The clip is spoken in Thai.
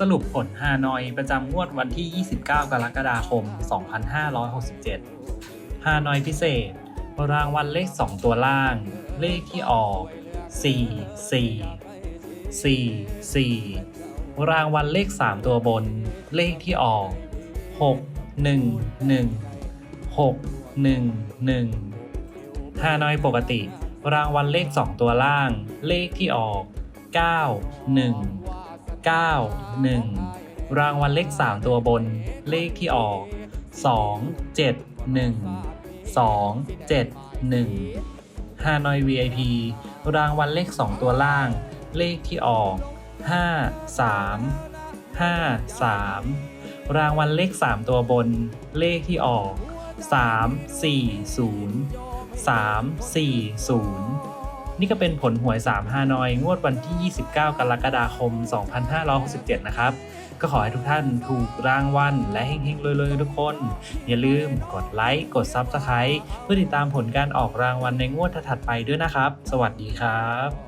สรุปผลฮานอยประจำงวดวันที่ 29 กรกฎาคม 2567 ฮานอยพิเศษ รางวัลเลข 2 ตัวล่าง เลขที่ออก 4 4 4 4 รางวัลเลข 3 ตัวบน เลขที่ออก 6 1 1 6 1 1ฮานอยปกติ รางวัลเลข 2 ตัวล่าง เลขที่ออก 9 1 9 1 รางวัลเลข 3 ตัวบน เลขที่ออก 2 7 1 2 7 1ฮานอย VIP รางวัลเลข 2 ตัวล่าง เลขที่ออก 5 3 5 3 รางวัลเลข 3 ตัวบน เลขที่ออก 3 4 0 3 4 0 นี่ก็เป็นผลหวย3ฮานอย งวดวันที่ 29 กรกฎาคม 2567 นะครับ ก็ขอให้ทุกท่านถูกรางวัลและเฮงๆรวยๆทุกคน อย่าลืมกดไลค์ กด Subscribe เพื่อติดตามผลการออกรางวัลในงวดถัดไปด้วยนะครับ สวัสดีครับ